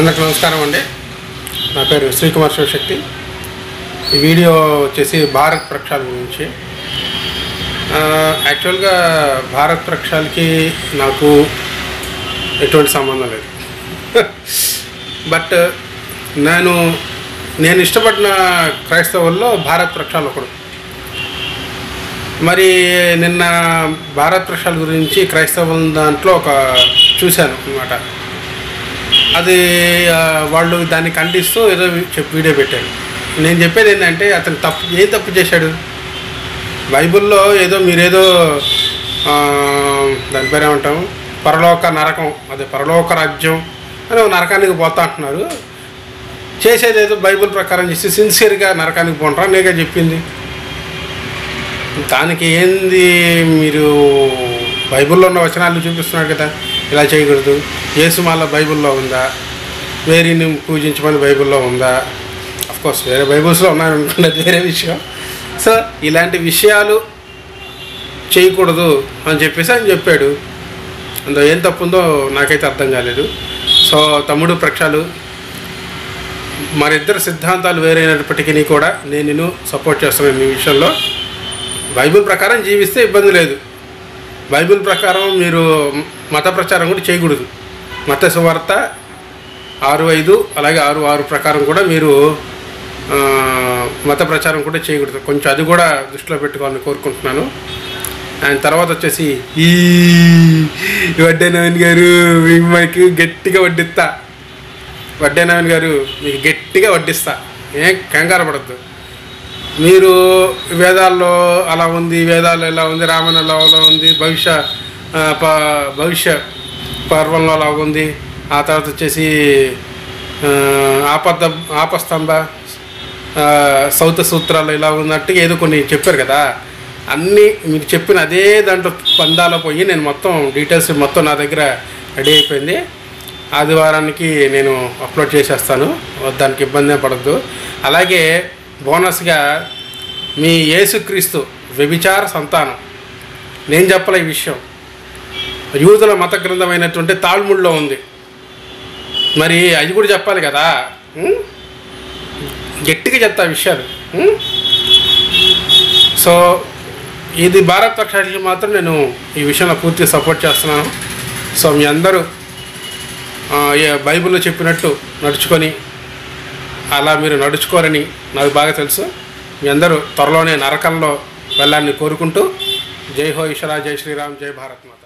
అందరికి నమస్కారం అండి. నా పేరు శ్రీకుమార్ శివశక్తి. ఈ వీడియో వచ్చేసి భారత్ ప్రక్షాళ గురించి. యాక్చువల్గా భారత్ ప్రక్షాళకి నాకు ఎటువంటి సంబంధం లేదు. బట్ నేను నేను ఇష్టపడిన క్రైస్తవుల్లో భారత్ ప్రక్షాళ ఒకడు. మరి నిన్న భారత్ ప్రక్షాళ గురించి క్రైస్తవుల దాంట్లో ఒక చూశాను అనమాట అది వాళ్ళు దాన్ని ఖండిస్తూ ఏదో చెప్పి వీడియో పెట్టారు. నేను చెప్పేది ఏంటంటే అతను తప్పు ఏ తప్పు చేశాడు? బైబిల్లో ఏదో మీరేదో దాని పేరు ఏమంటాం పరలోక నరకం అదే పరలోక రాజ్యం అని ఒక నరకానికి పోతా అంటున్నారు. చేసేది ఏదో బైబిల్ ప్రకారం చేసి సిన్సియర్గా నరకానికి పోంటారా నేగా చెప్పింది. దానికి ఏంది మీరు బైబిల్లో ఉన్న వచనాలు చూపిస్తున్నారు కదా. ఇలా చేయకూడదు. యేసుమాల బైబిల్లో ఉందా? వేరేని పూజించమని బైబిల్లో ఉందా? కోర్స్ వేరే బైబుల్స్లో ఉన్నాయని వేరే విషయం. సో ఇలాంటి విషయాలు చేయకూడదు అని చెప్పేసి ఆయన చెప్పాడు. అందులో ఏం తప్పు ఉందో నాకైతే అర్థం కాలేదు. సో తమ్ముడు ప్రక్షాలు. మరిద్దరు సిద్ధాంతాలు వేరైనప్పటికీ కూడా నేను సపోర్ట్ చేస్తున్నాను మీ విషయంలో. బైబిల్ ప్రకారం జీవిస్తే ఇబ్బంది లేదు. బైబిల్ ప్రకారం మీరు మత ప్రచారం కూడా చేయకూడదు. మత సువార్త ఆరు ఐదు అలాగే ఆరు ఆరు ప్రకారం కూడా మీరు మత ప్రచారం కూడా చేయకూడదు. కొంచెం అది కూడా దృష్టిలో పెట్టుకోవాలని కోరుకుంటున్నాను. ఆయన తర్వాత వచ్చేసి ఈ వడ్డే నవీన్ గారు మీకు గట్టిగా వడ్డిస్తా. వడ్డే నవీన్ గారు మీకు గట్టిగా వడ్డిస్తా. ఏం కంగారు పడద్దు. మీరు వేదాల్లో అలా ఉంది వేదాల్లో ఎలా ఉంది రామాయణంలో అలా ఉంది భవిష్య ప- భవిష్య పర్వంలో అలా ఉంది. ఆ తర్వాత వచ్చేసి ఆపద ఆపస్తంభ సౌత సూత్రాలు ఇలా ఉన్నట్టుగా ఏదో కొన్ని చెప్పారు కదా. అన్నీ మీరు చెప్పిన అదే దాంట్లో పందాలో పోయి నేను మొత్తం డీటెయిల్స్ మొత్తం నా దగ్గర రెడీ అయిపోయింది. ఆదివారానికి నేను అప్లోడ్ చేసేస్తాను. దానికి ఇబ్బంది పడద్దు. అలాగే బోనస్గా మీ యేసుక్రీస్తు వ్యభిచార సంతానం. నేను చెప్పలే ఈ విషయం. యూదుల మత గ్రంథమైనటువంటి తాళ్ముళ్ళలో ఉంది. మరి అది కూడా చెప్పాలి కదా? గట్టిగా చెప్తా విషయాలు. సో ఇది భారత పక్షానికి మాత్రం నేను ఈ విషయంలో పూర్తిగా సపోర్ట్ చేస్తున్నాను. సో మీ అందరూ బైబిల్లో చెప్పినట్టు నడుచుకొని అలా మీరు నడుచుకోరని నాకు బాగా తెలుసు. మీ అందరూ త్వరలోనే నరకంలో వెళ్ళాలని కోరుకుంటూ జై హో ఈశ్వరా జై శ్రీరామ్ జై భారత్ మాత.